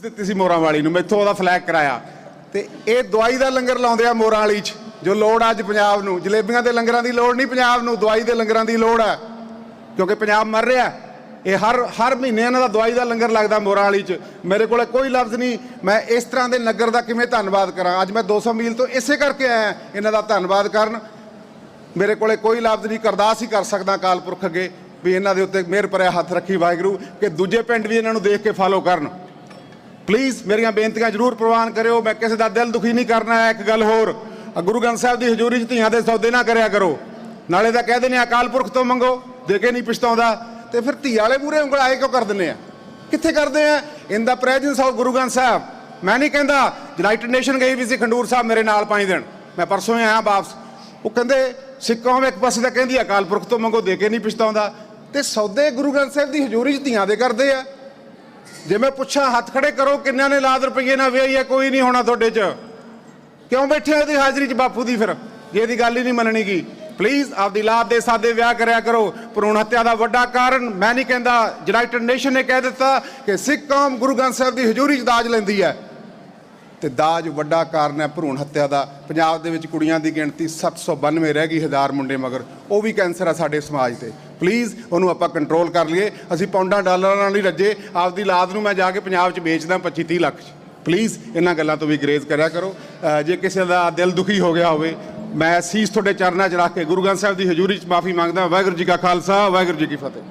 ਦਿੱਤੀ ਸੀ ਮੋਰਾਂ ਵਾਲੀ ਨੂੰ, ਮੈਥੋਂ ਉਹਦਾ ਫਲੈਗ ਕਰਾਇਆ। ਤੇ ਇਹ ਦਵਾਈ ਦਾ ਲੰਗਰ ਲਾਉਂਦੇ ਆ ਮੋਰਾਂ ਵਾਲੀ 'ਚ, ਜੋ ਲੋੜ ਆ ਅੱਜ ਪੰਜਾਬ ਨੂੰ। ਜਲੇਬੀਆਂ ਦੇ ਲੰਗਰਾਂ ਦੀ ਲੋੜ ਨਹੀਂ ਪੰਜਾਬ ਨੂੰ, ਦਵਾਈ ਦੇ ਲੰਗਰਾਂ ਦੀ ਲੋੜ ਹੈ ਕਿਉਂਕਿ ਪੰਜਾਬ ਮਰ ਰਿਹਾ। ਇਹ ਹਰ ਹਰ ਮਹੀਨੇ ਇਹਨਾਂ ਦਾ ਦਵਾਈ ਦਾ ਲੰਗਰ ਲੱਗਦਾ ਮੋਰਾਂ ਵਾਲੀ 'ਚ। ਮੇਰੇ ਕੋਲੇ ਕੋਈ ਲਫ਼ਜ਼ ਨਹੀਂ। ਮੈਂ ਇਸ ਤਰ੍ਹਾਂ ਦੇ ਨਗਰ ਦਾ ਕਿਵੇਂ ਧੰਨਵਾਦ ਕਰਾਂ? ਅੱਜ ਮੈਂ 200 ਮੀਲ ਤੋਂ ਇਸੇ ਕਰਕੇ ਆਇਆ ਇਹਨਾਂ ਦਾ ਧੰਨਵਾਦ ਕਰਨ। ਮੇਰੇ ਕੋਲੇ ਕੋਈ ਲਫ਼ਜ਼ ਨਹੀਂ ਕਰਦਾਸ ਹੀ ਕਰ ਸਕਦਾ ਅਕਾਲ ਪੁਰਖ ਅੱਗੇ, ਵੀ ਇਹਨਾਂ ਦੇ ਉੱਤੇ ਮਿਹਰ ਭਰਿਆ ਹੱਥ ਰੱਖੀ ਵਾਹਿਗੁਰੂ, ਕਿ ਦੂਜੇ ਪਿੰਡ ਵੀ ਇਹਨਾਂ ਨੂੰ ਦੇਖ ਕੇ ਫਾਲੋ ਕਰਨ। ਪਲੀਜ਼ ਮੇਰੀਆਂ ਬੇਨਤੀਆਂ ਜ਼ਰੂਰ ਪ੍ਰਵਾਨ ਕਰਿਓ। ਮੈਂ ਕਿਸੇ ਦਾ ਦਿਲ ਦੁਖੀ ਨਹੀਂ ਕਰਨਾ ਹੈ ਇੱਕ ਗੱਲ ਹੋਰ। ਗੁਰੂ ਗ੍ਰੰਥ ਸਾਹਿਬ ਦੀ ਹਜ਼ੂਰੀ 'ਚ ਧੀਆਂ ਦੇ ਸੌਦੇ ਨਾ ਕਰਿਆ ਕਰੋ। ਨਾਲੇ ਤਾਂ ਕਹਿ ਦਿੰਦੇ ਆ, ਅਕਾਲ ਪੁਰਖ ਤੋਂ ਮੰਗੋ, ਦੇ ਕੇ ਨਹੀਂ ਪਛਤਾਉਂਦਾ। ਤੇ ਫਿਰ ਧੀ ਵਾਲੇ ਮੂਰੇ ਉਂਗਲ ਆਏ ਕਿਉਂ ਕਰ ਦਿੰਦੇ ਆ? ਕਿੱਥੇ ਕਰਦੇ ਆ? In the presence of Guru Granth Sahib. ਮੈਂ ਨਹੀਂ ਕਹਿੰਦਾ ਯੂਨਾਈਟਿਡ ਨੇਸ਼ਨ ਗਈ ਵੀ ਸੀ ਖੰਡੂਰ ਸਾਹਿਬ ਮੇਰੇ ਨਾਲ ਪਾਈ ਦੇਣ ਮੈਂ ਪਰਸੋਂ ਹੀ ਆਇਆ ਵਾਪਸ। ਉਹ ਕਹਿੰਦੇ, ਸਿੱਖ ਕੌਮ ਇੱਕ ਪਾਸੇ ਤਾਂ ਕਹਿੰਦੀ ਅਕਾਲ ਪੁਰਖ ਤੋਂ ਮੰਗੋ, ਦੇ ਕੇ ਨਹੀਂ ਪਛਤਾਉਂਦਾ। ਤੇ ਸੌਦੇ ਗੁਰੂ ਗ੍ਰੰਥ ਸਾਹਿਬ ਦੀ ਹਜ਼ੂਰੀ 'ਚ ਧੀਆਂ ਦੇ ਕਰਦੇ ਆ। ਜੇ ਮੈਂ ਪੁੱਛਾਂ, ਹੱਥ ਖੜੇ ਕਰੋ ਕਿੰਨਿਆਂ ਨੇ ਲਾਦ ਰੁਪਈਏ ਨਾਲ ਵਿਆਹੀ ਹੈ ਕੋਈ ਨਹੀਂ ਹੋਣਾ ਤੁਹਾਡੇ 'ਚ। ਕਿਉਂ ਬੈਠੇ ਹੋ ਇਹਦੀ ਹਾਜ਼ਰੀ 'ਚ ਬਾਪੂ ਦੀ ਫਿਰ? ਜੇ ਇਹਦੀ ਗੱਲ ਹੀ ਨਹੀਂ ਮੰਨਣੀ ਗੀ। ਪਲੀਜ਼ ਆਪਦੀ ਲਾਦ ਦੇ ਸਾਦੇ ਵਿਆਹ ਕਰਿਆ ਕਰੋ। ਭਰੂਣ ਹੱਤਿਆ ਦਾ ਵੱਡਾ ਕਾਰਨ, ਮੈਂ ਨਹੀਂ ਕਹਿੰਦਾ ਯੂਨਾਈਟਿਡ ਨੇਸ਼ਨ ਨੇ ਕਹਿ ਦਿੱਤਾ ਕਿ ਸਿੱਖ ਕੌਮ ਗੁਰੂ ਗ੍ਰੰਥ ਸਾਹਿਬ ਦੀ ਹਜ਼ੂਰੀ 'ਚ ਦਾਜ ਲੈਂਦੀ ਹੈ। ਤੇ ਦਾਜ ਵੱਡਾ ਕਾਰਨ ਹੈ ਭਰੂਣ ਹੱਤਿਆ ਦਾ। ਪੰਜਾਬ ਦੇ ਵਿੱਚ ਕੁੜੀਆਂ ਦੀ ਗਿਣਤੀ 792 ਰਹਿ ਗਈ ਹਜ਼ਾਰ ਮੁੰਡੇ ਮਗਰ। ਉਹ ਵੀ ਕੈਂਸਰ ਆ ਸਾਡੇ ਸਮਾਜ ਤੇ। ਪਲੀਜ਼ ਉਹਨੂੰ ਆਪਾਂ ਕੰਟਰੋਲ ਕਰ ਲਈਏ। ਅਸੀਂ ਪੌਂਡਾਂ ਡਾਲਰਾਂ ਨਾਲ ਹੀ ਰੱਜੇ। ਆਪਦੀ ਲਾਦ ਨੂੰ ਮੈਂ ਜਾ ਕੇ ਪੰਜਾਬ 'ਚ ਵੇਚਦਾ 25 30 ਲੱਖ 'ਚ। ਪਲੀਜ਼ ਇਹਨਾਂ ਗੱਲਾਂ ਤੋਂ ਵੀ ਗਰੇਜ਼ ਕਰਿਆ ਕਰੋ। ਜੇ ਕਿਸੇ ਦਾ ਦਿਲ ਦੁਖੀ ਹੋ ਗਿਆ ਹੋਵੇ, ਮੈਂ ਸੀਸ ਤੁਹਾਡੇ ਚਰਨਾਂ 'ਚ ਰੱਖ ਕੇ ਗੁਰੂ ਗ੍ਰੰਥ ਸਾਹਿਬ ਦੀ ਹਜ਼ੂਰੀ 'ਚ ਮਾਫੀ ਮੰਗਦਾ ਵਾਹਿਗੁਰੂ ਜੀ ਕਾ ਖਾਲਸਾ, ਵਾਹਿਗੁਰੂ ਜੀ ਕੀ ਫਤਿਹ।